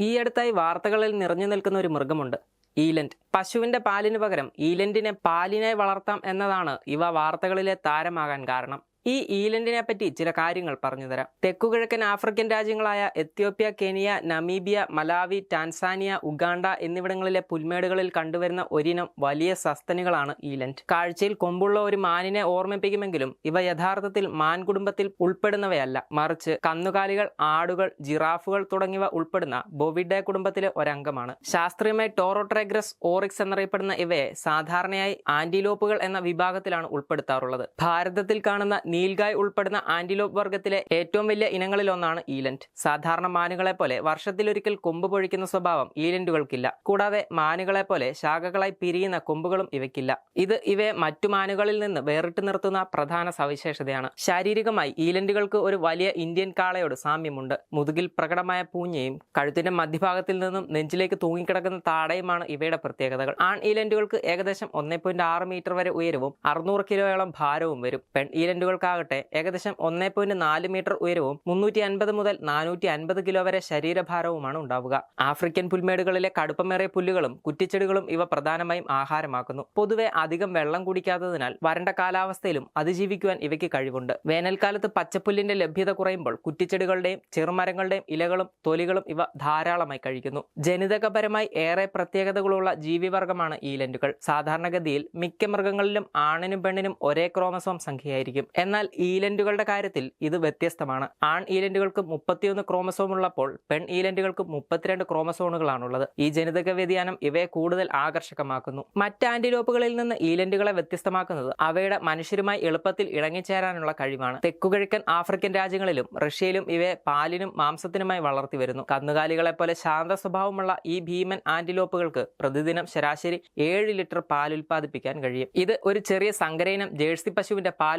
ഈ അടുത്തായി വാർത്തകളിൽ നിറഞ്ഞു നിൽക്കുന്ന ഒരു മൃഗമുണ്ട്. ഈലൻഡ്. പശുവിന്റെ പാലിന് പകരം ഈലൻഡിനെ പാലിനായി വളർത്താം എന്നതാണ് ഇവ വാർത്തകളിലെ താരമാകാൻ കാരണം. ഈ ഈലൻഡിനെ പറ്റി ചില കാര്യങ്ങൾ പറഞ്ഞുതരാം തെക്കുകിഴക്കൻ African രാജ്യങ്ങളായ Ethiopia Kenya Namibia Malawi Tanzania Uganda എന്നിവിടങ്ങളിലെ പുൽമേടുകളിൽ കണ്ടുവരുന്ന ഒരിനം വലിയ സസ്തനികളാണ് ഈലൻഡ്. കാഴ്ചയിൽ കൊമ്പുള്ള ഒരു മാനിനെ ഓർമ്മിപ്പിക്കുമെങ്കിലും ഇവ യഥാർത്ഥത്തിൽ മാൻ കുടുംബത്തിൽ ഉൾപ്പെടുന്നവയല്ല. മറിച്ച് കന്നുകാലികൾ ആടുകൾ ജിറാഫുകൾ തുടങ്ങിയവ ഉൾപ്പെടുന്ന ബൊവിഡെ കുടുംബത്തിലെ ഒരംഗമാണ്. ശാസ്ത്രീയമായി ടോറോട്രഗ്രസ് ഓറിക്സ് എന്നറിയപ്പെടുന്ന ഇവയെ സാധാരണയായി ആന്റിലോപ്പുകൾ എന്ന വിഭാഗത്തിലാണ് ഉൾപ്പെടുത്താറുള്ളത്. ഭാരതത്തിൽ കാണുന്ന നീൽഗായ് ഉൾപ്പെടുന്ന ആന്റിലോപ്പ് വർഗത്തിലെ ഏറ്റവും വലിയ ഇനങ്ങളിലൊന്നാണ് ഈലൻഡ്. സാധാരണ മാനുകളെ പോലെ വർഷത്തിലൊരിക്കൽ കൊമ്പ് പൊഴിക്കുന്ന സ്വഭാവം ഈലൻഡുകൾക്കില്ല. കൂടാതെ മാനുകളെ പോലെ ശാഖകളായി പിരിയുന്ന കൊമ്പുകളും ഇവയ്ക്കില്ല. ഇത് ഇവയെ മറ്റു മാനുകളിൽ നിന്ന് വേറിട്ട് നിർത്തുന്ന പ്രധാന സവിശേഷതയാണ്. ശാരീരികമായി ഈലൻഡുകൾക്ക് ഒരു വലിയ ഇന്ത്യൻ കാളയോട് സാമ്യമുണ്ട്. മുതുകിൽ പ്രകടമായ പൂഞ്ഞയും കഴുത്തിന്റെ മധ്യഭാഗത്തിൽ നിന്നും നെഞ്ചിലേക്ക് തൂങ്ങിക്കിടക്കുന്ന താടയുമാണ് ഇവയുടെ പ്രത്യേകതകൾ. ആൺ ഈലൻഡുകൾക്ക് ഏകദേശം ഒന്നേ മീറ്റർ വരെ ഉയരവും അറുന്നൂറ് കിലോയോളം ഭാരവും വരും. പെൺ ഈലൻഡുകൾക്കാകട്ടെ ഏകദേശം ഒന്നേ പോയിന്റ് നാല് മീറ്റർ ഉയരവും മുന്നൂറ്റി അൻപത് മുതൽ നാനൂറ്റി അൻപത് കിലോ വരെ ശരീരഭാരവുമാണ് ഉണ്ടാവുക. ആഫ്രിക്കൻ പുൽമേടുകളിലെ കടുപ്പമേറിയ പുല്ലുകളും കുറ്റിച്ചെടികളും ഇവ പ്രധാനമായും ആഹാരമാക്കുന്നു. പൊതുവെ അധികം വെള്ളം കുടിക്കാത്തതിനാൽ വരണ്ട കാലാവസ്ഥയിലും അതിജീവിക്കുവാൻ ഇവയ്ക്ക് കഴിവുണ്ട്. വേനൽക്കാലത്ത് പച്ചപ്പുല്ലിന്റെ ലഭ്യത കുറയുമ്പോൾ കുറ്റിച്ചെടികളുടെയും ചെറുമരങ്ങളുടെയും ഇലകളും തൊലികളും ഇവ ധാരാളമായി കഴിക്കുന്നു. ജനിതകപരമായി ഏറെ പ്രത്യേകതകളുള്ള ജീവിവർഗമാണ് ഈലൻഡുകൾ സാധാരണഗതിയിൽ മിക്ക മൃഗങ്ങളിലും ആണിനും പെണ്ണിനും ഒരേ ക്രോമസോം സംഖ്യയായിരിക്കും. ഈലൻഡുകളുടെ കാര്യത്തിൽ ഇത് വ്യത്യസ്തമാണ്. ആൺ ഈലൻഡുകൾക്ക് മുപ്പത്തിയൊന്ന് ക്രോമസോം ഉള്ളപ്പോൾ പെൺ ഈലൻഡുകൾക്ക് മുപ്പത്തിരണ്ട് ക്രോമസോണുകളാണുള്ളത്. ഈ ജനിതക വ്യതിയാനം ഇവയെ കൂടുതൽ ആകർഷകമാക്കുന്നു. മറ്റ് ആന്റിലോപ്പുകളിൽ നിന്ന് ഈലൻഡുകളെ വ്യത്യസ്തമാക്കുന്നത് അവയുടെ മനുഷ്യരുമായി എളുപ്പത്തിൽ ഇണങ്ങിച്ചേരാനുള്ള കഴിവാണ്. തെക്കുകിഴക്കൻ ആഫ്രിക്കൻ രാജ്യങ്ങളിലും റഷ്യയിലും ഇവയെ പാലിനും മാംസത്തിനുമായി വളർത്തി വരുന്നു കന്നുകാലികളെ പോലെ ശാന്ത സ്വഭാവമുള്ള ഈ ഭീമൻ ആന്റിലോപ്പുകൾക്ക് പ്രതിദിനം ശരാശരി ഏഴ് ലിറ്റർ പാൽ ഉൽപ്പാദിപ്പിക്കാൻ കഴിയും. ഇത് ഒരു ചെറിയ സങ്കരയിനം ജേഴ്സി പശുവിന്റെ പാൽ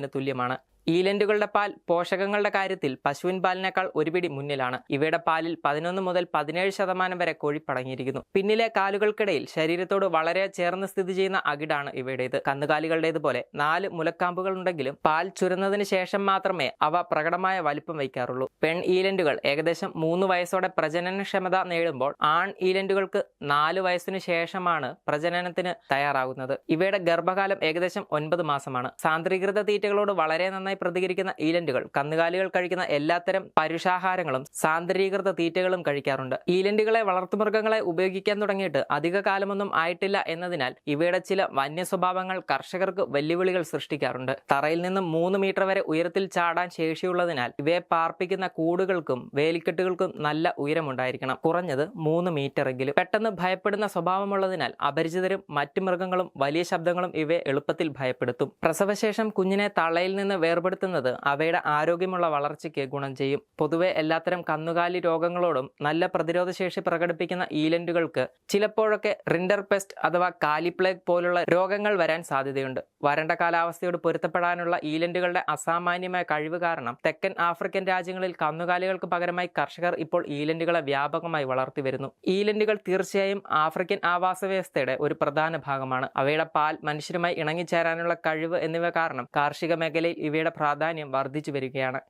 ഉൽപാദനത്തിന് തുല്യമാണ് ഈലൻഡുകളുടെ പാൽ പോഷകങ്ങളുടെ കാര്യത്തിൽ പശുവിൻ പാലിനേക്കാൾ ഒരുപിടി മുന്നിലാണ്. ഇവയുടെ പാലിൽ പതിനൊന്ന് മുതൽ പതിനേഴ് ശതമാനം വരെ കൊഴുപ്പടങ്ങിയിരിക്കുന്നു പിന്നിലെ കാലുകൾക്കിടയിൽ ശരീരത്തോട് വളരെ ചേർന്ന് സ്ഥിതി ചെയ്യുന്ന അകിടാണ് ഇവയുടേത്. കന്നുകാലികളുടേതുപോലെ നാല് മുലക്കാമ്പുകൾ ഉണ്ടെങ്കിലും പാൽ ചുരുന്നതിന് ശേഷം മാത്രമേ അവ പ്രകടമായ വലിപ്പം വയ്ക്കാറുള്ളൂ. പെൺ ഈലൻഡുകൾ ഏകദേശം മൂന്ന് വയസ്സോടെ പ്രജനനക്ഷമത നേടുമ്പോൾ ആൺ ഈലൻഡുകൾക്ക് നാല് വയസ്സിന് ശേഷമാണ് പ്രജനനത്തിന് തയ്യാറാകുന്നത്. ഇവയുടെ ഗർഭകാലം ഏകദേശം ഒൻപത് മാസമാണ്. സാന്ദ്രീകൃത തീറ്റകളോട് വളരെ നന്നായി പ്രതികരിക്കുന്ന ഈലൻഡുകൾ കന്നുകാലികൾ കഴിക്കുന്ന എല്ലാത്തരം പരുഷാഹാരങ്ങളും സാന്ദ്രീകൃത തീറ്റകളും കഴിക്കാറുണ്ട്. ഈലൻഡുകളെ വളർത്തുമൃഗങ്ങളെ ഉപയോഗിക്കാൻ തുടങ്ങിയിട്ട് അധിക കാലമൊന്നും ആയിട്ടില്ല എന്നതിനാൽ ഇവയുടെ ചില വന്യ സ്വഭാവങ്ങൾ കർഷകർക്ക് വെല്ലുവിളികൾ സൃഷ്ടിക്കാറുണ്ട്. തറയിൽ നിന്നും മൂന്ന് മീറ്റർ വരെ ഉയരത്തിൽ ചാടാൻ ശേഷിയുള്ളതിനാൽ ഇവയെ പാർപ്പിക്കുന്ന കൂടുകൾക്കും വേലിക്കെട്ടുകൾക്കും നല്ല ഉയരമുണ്ടായിരിക്കണം. കുറഞ്ഞത് മൂന്ന് മീറ്ററെങ്കിലും. പെട്ടെന്ന് ഭയപ്പെടുന്ന സ്വഭാവമുള്ളതിനാൽ അപരിചിതരും മറ്റു മൃഗങ്ങളും വലിയ ശബ്ദങ്ങളും ഇവയെ എളുപ്പത്തിൽ ഭയപ്പെടുത്തും. പ്രസവശേഷം കുഞ്ഞിനെ തളയിൽ നിന്ന് വേർപെടുത്തുന്നത് അവയുടെ ആരോഗ്യമുള്ള വളർച്ചയ്ക്ക് ഗുണം ചെയ്യും. പൊതുവെ എല്ലാത്തരം കന്നുകാലി രോഗങ്ങളോടും നല്ല പ്രതിരോധശേഷി പ്രകടിപ്പിക്കുന്ന ഈലൻഡുകൾക്ക് ചിലപ്പോഴൊക്കെ റിൻഡർ പെസ്റ്റ് അഥവാ കാലിപ്ലേഗ് പോലുള്ള രോഗങ്ങൾ വരാൻ സാധ്യതയുണ്ട്. വരണ്ട കാലാവസ്ഥയോട് പൊരുത്തപ്പെടാനുള്ള ഈലൻഡുകളുടെ അസാമാന്യമായ കഴിവ് കാരണം തെക്കൻ ആഫ്രിക്കൻ രാജ്യങ്ങളിൽ കന്നുകാലികൾക്ക് പകരമായി കർഷകർ ഇപ്പോൾ ഈലൻഡുകളെ വ്യാപകമായി വളർത്തി വരുന്നു. ഈലൻഡുകൾ തീർച്ചയായും ആഫ്രിക്കൻ ആവാസ വ്യവസ്ഥയുടെ ഒരു പ്രധാന ഭാഗമാണ്. അവയുടെ പാൽ മനുഷ്യരുമായി ഇണങ്ങിച്ചേരാനുള്ള കഴിവ് എന്നിവ കാരണം കാർഷിക മേഖലയിൽ ഇവയുടെ പ്രാധാന്യം വർദ്ധിച്ചു വരികയാണ്.